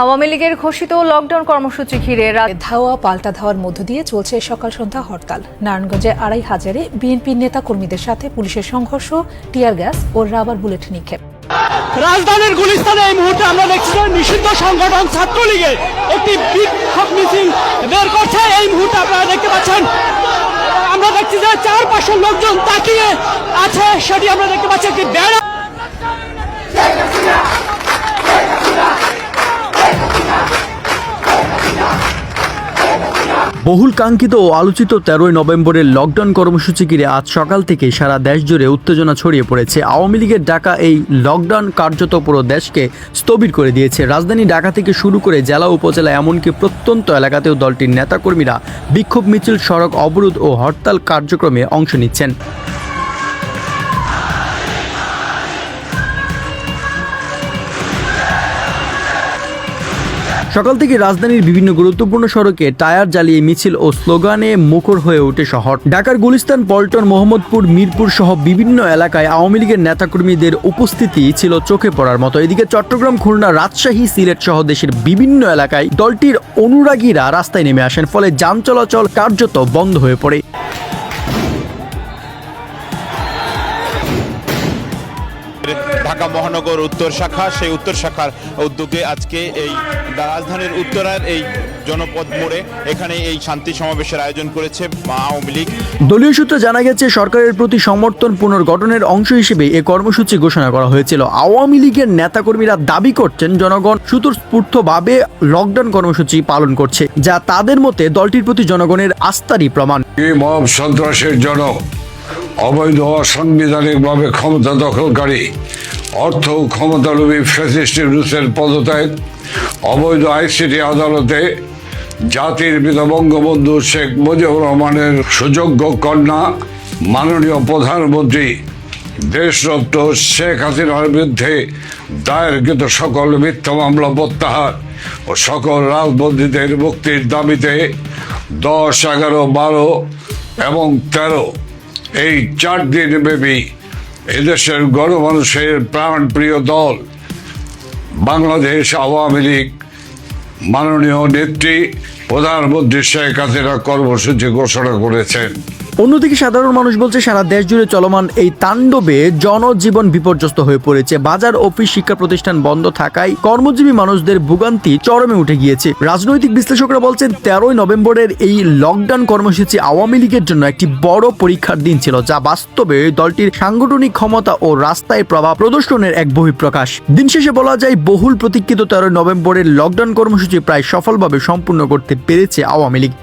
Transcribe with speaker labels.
Speaker 1: আওয়ামী লীগের ঘোষিত লকডাউন কর্মসূচি ঘিরে
Speaker 2: ধাওয়া পাল্টা ধাওয়ার মধ্য দিয়ে চলছে সকাল সন্ধ্যা হরতাল। নারায়ণগঞ্জে আড়াই হাজারে বিএনপির নেতা কর্মীদের সাথে পুলিশের সংঘর্ষ টিয়ার গ্যাস ও রাবার বুলেট নিক্ষেপ।
Speaker 3: রাজধানীর গুলিস্তানে এই মুহূর্তে আমরা দেখছি যে নিষিদ্ধ সংগঠন ছাত্রলীগের একটি বিক্ষোভ মিছিল বের করছে। এই মুহূর্তে আপনারা দেখতে পাচ্ছেন আমরা দেখছি যে চারপাশের লোকজন তাকিয়ে আছে সেটি আমরা দেখতে পাচ্ছি একটি ব্যানার
Speaker 4: বহুল কাঙ্ক্ষিত ও আলোচিত তেরোই নভেম্বরের লকডাউন কর্মসূচি ঘিরে আজ সকাল থেকে সারা দেশ জুড়ে উত্তেজনা ছড়িয়ে পড়েছে। আওয়ামী লীগের ডাকা এই লকডাউন কার্যত পুরো দেশকে স্থবির করে দিয়েছে। রাজধানী ঢাকা থেকে শুরু করে জেলা উপজেলা এমনকি প্রত্যন্ত এলাকাতেও দলটির নেতাকর্মীরা বিক্ষোভ মিছিল, সড়ক অবরোধ ও হরতাল কার্যক্রমে অংশ নিচ্ছেন। সকাল থেকে রাজধানীর বিভিন্ন গুরুত্বপূর্ণ সড়কে টায়ার জ্বালিয়ে মিছিল ও স্লোগানে মুখর হয়ে ওঠে শহর। ঢাকার গুলিস্তান, পল্টন, মোহাম্মদপুর, মিরপুর সহ বিভিন্ন এলাকায় আওয়ামী লীগের নেতাকর্মীদের উপস্থিতি ছিল চোখে পড়ার মতো। এদিকে চট্টগ্রাম, খুলনা, রাজশাহী, সিলেট সহ দেশের বিভিন্ন এলাকায় দলটির অনুরাগীরা রাস্তায় নেমে আসেন, ফলে যান চলাচল কার্যত বন্ধ হয়ে পড়ে।
Speaker 5: ঢাকা মহানগর উত্তর শাখা সেই উত্তর শাখার উদ্যোগে আজকে এই রাজধানীর উত্তরার এই জনপদ মোড়ে এখানে এই শান্তি সমাবেশের আয়োজন করেছে আওয়ামী লীগ।
Speaker 4: দলীয় সূত্রে জানা গেছে সরকারের প্রতি সমর্থন পুনর্গঠনের অংশ হিসেবে এ কর্মসূচি ঘোষণা করা হয়েছিল। আওয়ামী লীগের নেতাকর্মীরা দাবি করছেন জনগণ স্বতঃস্ফূর্তভাবে লকডাউন কর্মসূচি পালন করছে যা তাদের মতে দলটির প্রতি জনগণের আস্থারই প্রমাণ।
Speaker 6: এই মব সন্ত্রাসের জনক অবৈধ অসাংবিধানিকভাবে ক্ষমতা দখলকারী অর্থ ক্ষমতালোভী ফ্যাসিস্ট রুসের পদত্যাগ, অবৈধ আইসিটি আদালতে জাতির পিতা বঙ্গবন্ধু শেখ মুজিবুর রহমানের সুযোগ্য কন্যা, মাননীয় প্রধানমন্ত্রী দেশরত্ন শেখ হাসিনার বিরুদ্ধে দায়েরকৃত সকল মিথ্যা মামলা প্রত্যাহার ও সকল রাজবন্দীদের মুক্তির দাবিতে দশ, এগারো, বারো এবং তেরো এই চার দিন ব্যাপী এদেশের গণমানুষের প্রাণপ্রিয় দল, বাংলাদেশ আওয়ামী লীগ, মাননীয় নেত্রী প্রধানমন্ত্রী শেখ হাসিনা কর্মসূচি ঘোষণা করেছেন।
Speaker 4: অন্যদিকে সাধারণ মানুষ বলছে, সারা দেশ জুড়ে চলমান এই তাণ্ডবে জনজীবন বিপর্যস্ত হয়ে পড়েছে। বাজার, অফিস, শিক্ষা প্রতিষ্ঠান বন্ধ থাকায় কর্মজীবী মানুষদের ভোগান্তি চরমে উঠে গিয়েছে। রাজনৈতিক বিশ্লেষকরা বলছেন, তেরোই নভেম্বরের এই লকডাউন কর্মসূচি আওয়ামী লীগের জন্য একটি বড় পরীক্ষার দিন ছিল, যা বাস্তবে দলটির সাংগঠনিক ক্ষমতা ও রাস্তায় প্রভাব প্রদর্শনের এক বহিঃপ্রকাশ। দিন শেষে বলা যায়, বহুল প্রতীক্ষিত তেরোই নভেম্বরের লকডাউন কর্মসূচি প্রায় সফলভাবে সম্পূর্ণ করতে পেরেছে আওয়ামী লীগ।